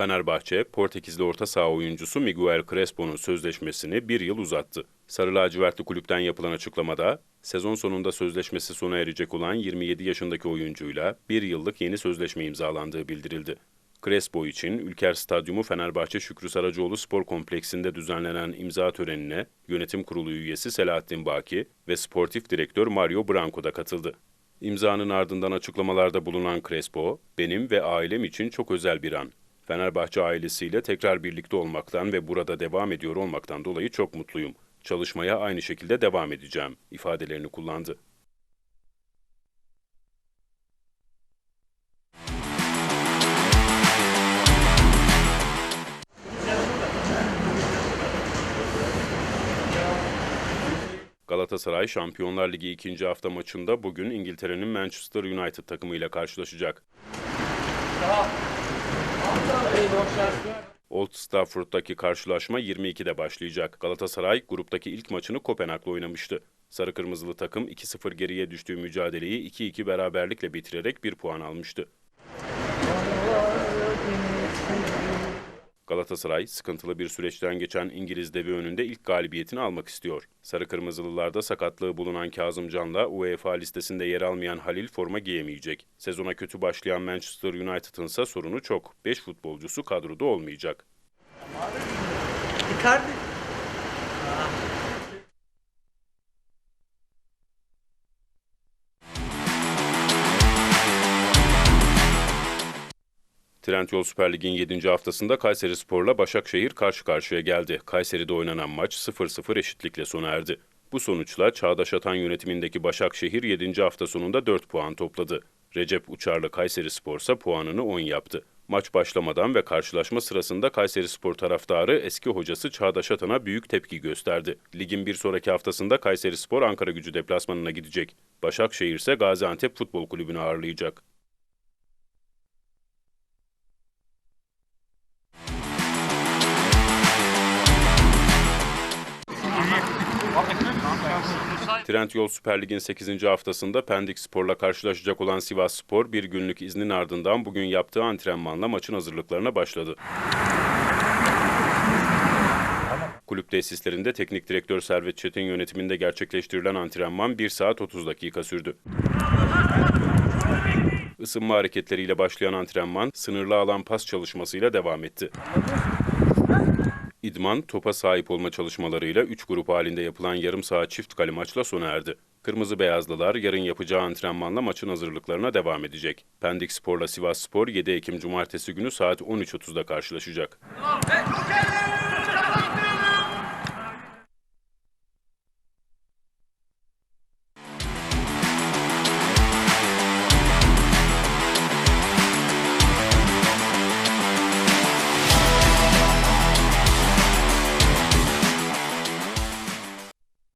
Fenerbahçe, Portekizli orta saha oyuncusu Miguel Crespo'nun sözleşmesini bir yıl uzattı. Sarı lacivertli kulüpten yapılan açıklamada, sezon sonunda sözleşmesi sona erecek olan 27 yaşındaki oyuncuyla bir yıllık yeni sözleşme imzalandığı bildirildi. Crespo için Ülker Stadyumu Fenerbahçe Şükrü Saracoğlu Spor Kompleksinde düzenlenen imza törenine yönetim kurulu üyesi Selahattin Baki ve sportif direktör Mario Branco da katıldı. İmzanın ardından açıklamalarda bulunan Crespo, benim ve ailem için çok özel bir an. Fenerbahçe ailesiyle tekrar birlikte olmaktan ve burada devam ediyor olmaktan dolayı çok mutluyum. Çalışmaya aynı şekilde devam edeceğim ifadelerini kullandı. Galatasaray Şampiyonlar Ligi ikinci hafta maçında bugün İngiltere'nin Manchester United takımıyla karşılaşacak. Old Trafford'daki karşılaşma 22'de başlayacak. Galatasaray gruptaki ilk maçını Kopenhag'la oynamıştı. Sarı Kırmızılı takım 2-0 geriye düştüğü mücadeleyi 2-2 beraberlikle bitirerek bir puan almıştı. Galatasaray sıkıntılı bir süreçten geçen İngiliz devi önünde ilk galibiyetini almak istiyor. Sarı Kırmızılılarda sakatlığı bulunan Kazım Can'la UEFA listesinde yer almayan Halil forma giyemeyecek. Sezona kötü başlayan Manchester United'ın ise sorunu çok. 5 futbolcusu kadroda olmayacak. Icardi. Trendyol Süper Lig'in 7. haftasında Kayseri Spor'la Başakşehir karşı karşıya geldi. Kayseri'de oynanan maç 0-0 eşitlikle sona erdi. Bu sonuçla Çağdaş Atan yönetimindeki Başakşehir 7. hafta sonunda 4 puan topladı. Recep Uçarlı Kayseri Spor ise puanını 10 yaptı. Maç başlamadan ve karşılaşma sırasında Kayseri Spor taraftarı eski hocası Çağdaş Atan'a büyük tepki gösterdi. Ligin bir sonraki haftasında Kayseri Spor Ankara gücü deplasmanına gidecek. Başakşehir ise Gaziantep Futbol Kulübü'nü ağırlayacak. Trendyol Süper Lig'in 8. haftasında Pendik Spor'la karşılaşacak olan Sivas Spor bir günlük iznin ardından bugün yaptığı antrenmanla maçın hazırlıklarına başladı. Kulüp tesislerinde teknik direktör Servet Çetin yönetiminde gerçekleştirilen antrenman 1 saat 30 dakika sürdü. Isınma hareketleriyle başlayan antrenman sınırlı alan pas çalışmasıyla devam etti. İdman, topa sahip olma çalışmalarıyla 3 grup halinde yapılan yarım saat çift kale maçla sona erdi. Kırmızı Beyazlılar yarın yapacağı antrenmanla maçın hazırlıklarına devam edecek. Pendik Spor'la Sivas Spor 7 Ekim Cumartesi günü saat 13.30'da karşılaşacak.